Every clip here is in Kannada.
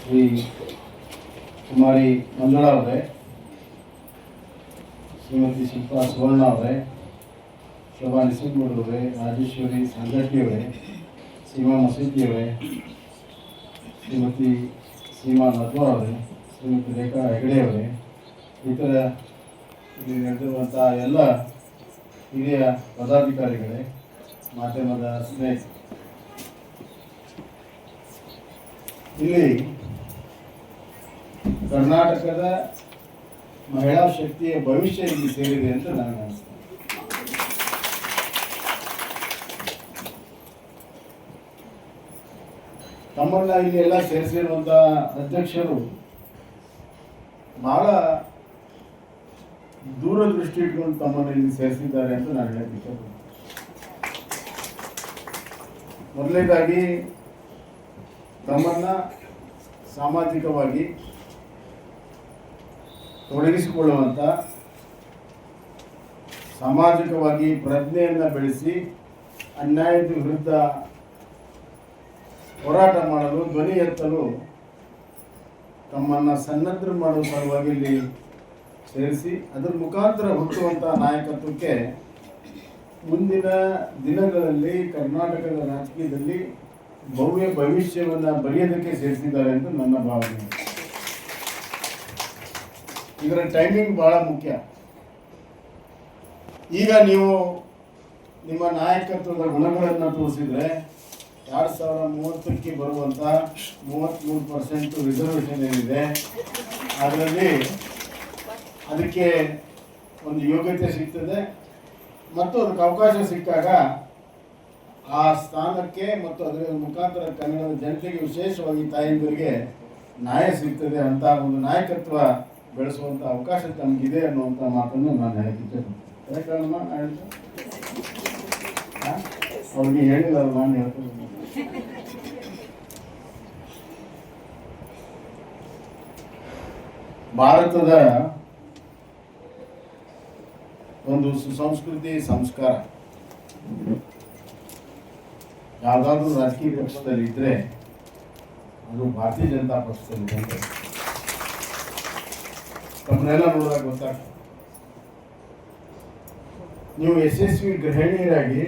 ಶ್ರೀ ಕುಮಾರಿ ಮಂಜುಳಾ ಅವರೇ ಶ್ರೀಮತಿ ಶಿಲ್ಪಾ ಸುವರ್ಣ ಅವರೇ ಶೋಭಾ ಅವರೇ ರಾಜೇಶ್ವರಿ ಸಂಜಟ್ಟಿ ಅವರೇ ಸೀಮಾ ಮಸೂತಿ ಅವರೇ ಶ್ರೀಮತಿ ಸೀಮಾ ನದ್ವಾ ಅವರೇ ಶ್ರೀಮತಿ ರೇಖಾ ಹೆಗಡೆ ಅವರೇ ಇತರ ಇಲ್ಲಿ ನಡೆದಿರುವಂಥ ಎಲ್ಲ ಹಿರಿಯ ಪದಾಧಿಕಾರಿಗಳೇ, ಮಾಧ್ಯಮದ ಸ್ನೇಹಿತರು. ಇಲ್ಲಿ ಕರ್ನಾಟಕದ ಮಹಿಳಾ ಶಕ್ತಿಯ ಭವಿಷ್ಯ ಇಲ್ಲಿ ಸೇರಿದೆ ಅಂತ ನನಗೆ ಅನಿಸ್ತದೆ ತಮ್ಮನ್ನ ಇಲ್ಲಿ ಎಲ್ಲ ಸೇರಿಸಿರುವಂತಹ ಅಧ್ಯಕ್ಷರು ಬಹಳ ದೂರದೃಷ್ಟಿ ಇಟ್ಕೊಂಡು ತಮ್ಮನ್ನು ಇಲ್ಲಿ ಸೇರಿಸಿದ್ದಾರೆ ಅಂತ ನಾನು ಇಷ್ಟಪಡ್ತೀನಿ ಮೊದಲನೇದಾಗಿ ತಮ್ಮನ್ನ ಸಾಮಾಜಿಕವಾಗಿ ತೊಡಗಿಸಿಕೊಳ್ಳುವಂಥ ಸಾಮಾಜಿಕವಾಗಿ ಪ್ರಜ್ಞೆಯನ್ನು ಬೆಳೆಸಿ ಅನ್ಯಾಯದ ವಿರುದ್ಧ ಹೋರಾಟ ಮಾಡಲು, ಧ್ವನಿ ಎತ್ತಲು ತಮ್ಮನ್ನು ಸನ್ನದ್ಧ ಮಾಡುವ ಸಲುವಾಗಿ ಇಲ್ಲಿ ಸೇರಿಸಿ, ಅದರ ಮುಖಾಂತರ ಹುಟ್ಟುವಂಥ ನಾಯಕತ್ವಕ್ಕೆ ಮುಂದಿನ ದಿನಗಳಲ್ಲಿ ಕರ್ನಾಟಕದ ರಾಜಕೀಯದಲ್ಲಿ ಭವ್ಯ ಭವಿಷ್ಯವನ್ನು ಬರೆಯೋದಕ್ಕೆ ಸೇರಿಸಿದ್ದಾರೆ ಅಂತ ನನ್ನ ಭಾವನೆ. ಇದರ ಟೈಮಿಂಗ್ ಬಹಳ ಮುಖ್ಯ. ಈಗ ನೀವು ನಿಮ್ಮ ನಾಯಕತ್ವದ ಗುಣಗಳನ್ನು ತೋರಿಸಿದ್ರೆ ಎರಡು ಸಾವಿರ ಮೂವತ್ತಕ್ಕೆ ಬರುವಂಥ ಮೂವತ್ತ್ಮೂರು ಪರ್ಸೆಂಟ್ ರಿಸರ್ವೇಷನ್ ಏನಿದೆ, ಅದರಲ್ಲಿ ಅದಕ್ಕೆ ಒಂದು ಯೋಗ್ಯತೆ ಸಿಗ್ತದೆ. ಮತ್ತು ಅದಕ್ಕೆ ಅವಕಾಶ ಸಿಕ್ಕಾಗ ಆ ಸ್ಥಾನಕ್ಕೆ ಮತ್ತು ಅದರ ಮುಖಾಂತರ ಕನ್ನಡದ ಜನತೆಗೆ ವಿಶೇಷವಾಗಿ ತಾಯಂದಿರಿಗೆ ನ್ಯಾಯ ಸಿಗ್ತದೆ ಅಂತ ಒಂದು ನಾಯಕತ್ವ ಬೆಳೆಸುವಂಥ ಅವಕಾಶ ತಮಗಿದೆ ಅನ್ನುವಂಥ ಮಾತನ್ನು ನಾನು? ಅವ್ರಿಗೆ ಹೇಳಿಲ್ಲ ನಾನು ಹೇಳ್ತೀನಿ. ಭಾರತದ ಒಂದು ಸುಸಂಸ್ಕೃತಿ ಸಂಸ್ಕಾರ. ಯಾವುದಾದ್ರೂ ರಾಜಕೀಯ ಪಕ್ಷದಲ್ಲಿ ಇದ್ದರೆ ಅದು ಭಾರತೀಯ ಜನತಾ ಪಕ್ಷದಲ್ಲಿ ಬಂದರೆ ತಮ್ಮನ್ನೆಲ್ಲ ನೋಡಿದಾಗ ಗೊತ್ತಾಗ್ತದೆ. ನೀವು ಯಶಸ್ವಿ ಗೃಹಿಣಿಯರಾಗಿ,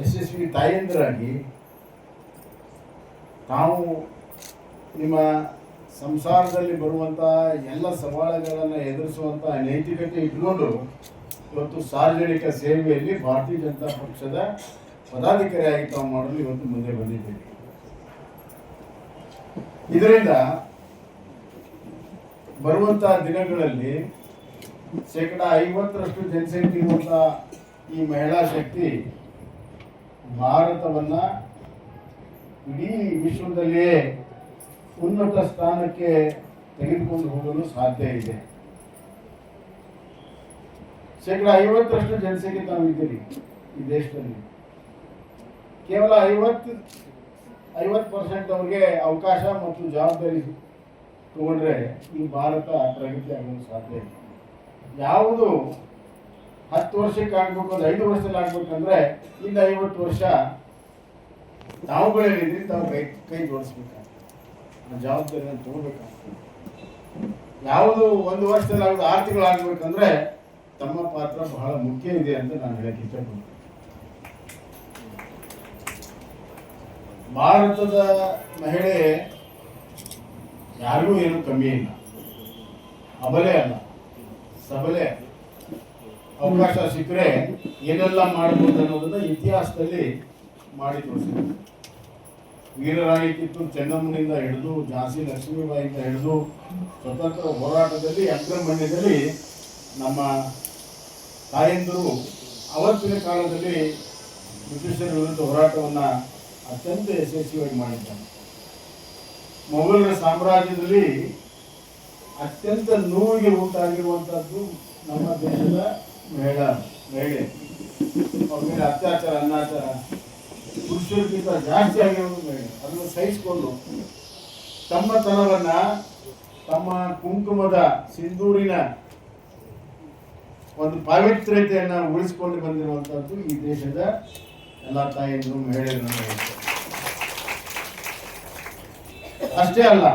ಯಶಸ್ವಿ ತಾಯಂದಿರಾಗಿ ತಾವು ನಿಮ್ಮ ಸಂಸಾರದಲ್ಲಿ ಬರುವಂಥ ಎಲ್ಲ ಸವಾಲುಗಳನ್ನು ಎದುರಿಸುವಂಥ ನೈತಿಕತೆ ಇಟ್ಕೊಂಡು ಇವತ್ತು ಸಾರ್ವಜನಿಕ ಸೇವೆಯಲ್ಲಿ ಭಾರತೀಯ ಜನತಾ ಪಕ್ಷದ ಪದಾಧಿಕಾರಿಯಾಗಿ ತಾವು ಮಾಡಲು ಇವತ್ತು ಮುಂದೆ ಬಂದಿದ್ದೇವೆ ಇದರಿಂದ ಬರುವಂತಹ ದಿನಗಳಲ್ಲಿ ಶೇಕಡ ಐವತ್ತರಷ್ಟು ಜನಸಂಖ್ಯೆ ಇರುವಂತಹ ಈ ಮಹಿಳಾ ಶಕ್ತಿ ಭಾರತವನ್ನ ಇಡೀ ವಿಶ್ವದಲ್ಲಿಯೇ ಉನ್ನತ ಸ್ಥಾನಕ್ಕೆ ತೆಗೆದುಕೊಂಡು ಹೋಗಲು ಸಾಧ್ಯ ಇದೆ. ಶೇಕಡ ಐವತ್ತರಷ್ಟು ಜನಸಂಖ್ಯೆ ತಾವು ಇದ್ದೀರಿ ಈ ದೇಶದಲ್ಲಿ. ಕೇವಲ ಐವತ್ತು ಐವತ್ತು ಪರ್ಸೆಂಟ್ ಅವ್ರಿಗೆ ಅವಕಾಶ ಮತ್ತು ಜವಾಬ್ದಾರಿ ತಗೊಂಡ್ರೆ ಈ ಭಾರತ ಪ್ರಗತಿ ಆಗೋದು ಸಾಧ್ಯ ಇಲ್ಲ. ಯಾವುದು ಹತ್ತು ವರ್ಷಕ್ಕೆ ಆಗ್ಬೇಕು ಅದು ಐದು ವರ್ಷದಲ್ಲಿ ಆಗ್ಬೇಕಂದ್ರೆ ಇನ್ನು ಐವತ್ತು ವರ್ಷ ತಾವುಗಳೇನಿದ್ರಿ ತಾವು ಕೈ ಕೈ ಜೋಡಿಸ್ಬೇಕಾಗ್ತದೆ. ಆ ಜವಾಬ್ದಾರಿಯನ್ನು ತಗೋಬೇಕಾಗ್ತದೆ. ಯಾವುದು ಒಂದು ವರ್ಷದಲ್ಲಿ ಆರು ತಿಂಗಳು ಆಗ್ಬೇಕಂದ್ರೆ ತಮ್ಮ ಪಾತ್ರ ಬಹಳ ಮುಖ್ಯ ಇದೆ ಅಂತ ನಾನು ಹೇಳಕ್ಕೆ ಇಷ್ಟಪಡ್ತೀನಿ. ಭಾರತದ ಮಹಿಳೆ ಯಾರಿಗೂ ಏನು ಕಮ್ಮಿ ಇಲ್ಲ. ಅಬಲೆ ಅಲ್ಲ, ಸಬಲೆ. ಅವಕಾಶ ಸಿಕ್ಕರೆ ಏನೆಲ್ಲ ಮಾಡಬಹುದು ಅನ್ನೋದನ್ನ ಇತಿಹಾಸದಲ್ಲಿ ಮಾಡಿ ತೋರಿಸಿದ್ರು. ವೀರರಾಣಿ ಕಿತ್ತೂರು ಚೆನ್ನಮ್ಮನಿಂದ ಹಿಡಿದು ಝಾನ್ಸಿ ಲಕ್ಷ್ಮೀಬಾಯಿಯಿಂದ ಹಿಡಿದು, ಸ್ವತಂತ್ರ ಹೋರಾಟದಲ್ಲಿ ಅಗ್ರಮಣ್ಯದಲ್ಲಿ ನಮ್ಮ ತಾಯಂದರು ಅವತ್ತಿನ ಕಾಲದಲ್ಲಿ ಬ್ರಿಟಿಷರ ವಿರುದ್ಧ ಹೋರಾಟವನ್ನ ಅತ್ಯಂತ ಯಶಸ್ವಿಯಾಗಿ ಮಾಡಿದ್ದಾನೆ ಮೊಘಲರ ಸಾಮ್ರಾಜ್ಯದಲ್ಲಿ ಅತ್ಯಂತ ನೋವಿಗೆ ಉಂಟಾಗಿರುವಂತಹದ್ದು ನಮ್ಮ ದೇಶದ ಮಹಿಳಾ ಮಹಿಳೆ ಅವ್ರ ಮೇಲೆ ಅತ್ಯಾಚಾರ, ಅನಾಚಾರ, ಪುರುಷರಿಗಿಂತ ಜಾಸ್ತಿ ಆಗಿರೋದು ಮಹಿಳೆ ಅದನ್ನು ಸಹಿಸಿಕೊಂಡು ತಮ್ಮ ತನವನ್ನ ತಮ್ಮ ಕುಂಕುಮದ ಸಿಂಧೂರಿನ ಒಂದು ಪಾವಿತ್ರ್ಯತೆಯನ್ನ ಉಳಿಸಿಕೊಂಡು ಬಂದಿರುವಂಥದ್ದು ಈ ದೇಶದ ಎಲ್ಲ ತಾಯಿಯರು ಮಹಿಳೆಯರನ್ನು ಅಷ್ಟೇ ಅಲ್ಲ,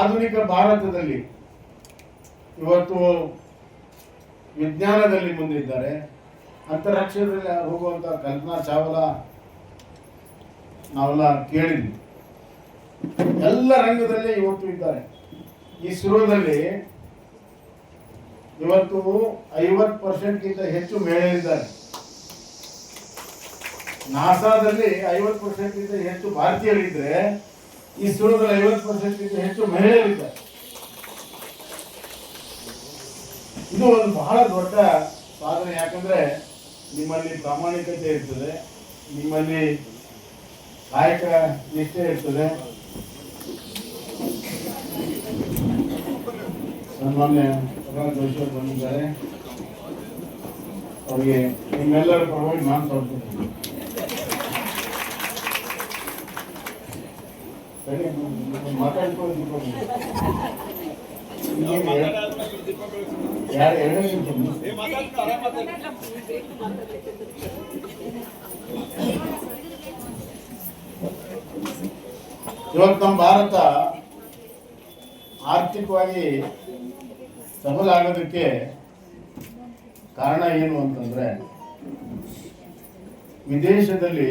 ಆಧುನಿಕ ಭಾರತದಲ್ಲಿ ಇವತ್ತು ವಿಜ್ಞಾನದಲ್ಲಿ ಮುಂದಿದ್ದಾರೆ. ಅಂತಾರಾಷ್ಟ್ರೀಯದಲ್ಲಿ ಹೋಗುವಂತ ಕಲ್ಪನಾ ಚಾವ್ಲಾ ನಾವೆಲ್ಲ ಕೇಳಿದ್ವಿ. ಎಲ್ಲ ರಂಗದಲ್ಲಿ ಇವತ್ತು ಇದ್ದಾರೆ. ಇಸ್ರೋದಲ್ಲಿ ಇವತ್ತು ಐವತ್ತು ಪರ್ಸೆಂಟ್ಗಿಂತ ಹೆಚ್ಚು ಮಹಿಳೆಯರಿದ್ದಾರೆ ನಾಸಾದಲ್ಲಿ ಐವತ್ತು ಪರ್ಸೆಂಟ್ಗಿಂತ ಹೆಚ್ಚು ಭಾರತೀಯರಿದ್ರೆ ಇಸ್ರೋದಲ್ಲಿ ಐವತ್ತು ಪರ್ಸೆಂಟ್ಗಿಂತ ಹೆಚ್ಚು ಮಹಿಳೆಯರಿದ್ದಾರೆ. ಇದು ಒಂದು ಬಹಳ ದೊಡ್ಡ ಸಾಧನೆ, ಯಾಕಂದ್ರೆ ನಿಮ್ಮಲ್ಲಿ ಪ್ರಾಮಾಣಿಕತೆ ಇರ್ತದೆ, ನಿಮ್ಮಲ್ಲಿ ಕಾಯಕ ನಿಷ್ಠೆ ಇರ್ತದೆ. ಸನ್ಮಾನ್ಯ ಪ್ರಧಾನ ಜೋಶಿ ಬಂದಿದ್ದಾರೆ. ಅವರಿಗೆ ನಿಮ್ಮೆಲ್ಲರ ಪರವಾಗಿ ನಾನು ಇವತ್ತು ನಮ್ಮ ಭಾರತ ಆರ್ಥಿಕವಾಗಿ ಸಬಲ ಆಗೋದಕ್ಕೆ ಕಾರಣ ಏನು ಅಂತಂದ್ರೆ ವಿದೇಶದಲ್ಲಿ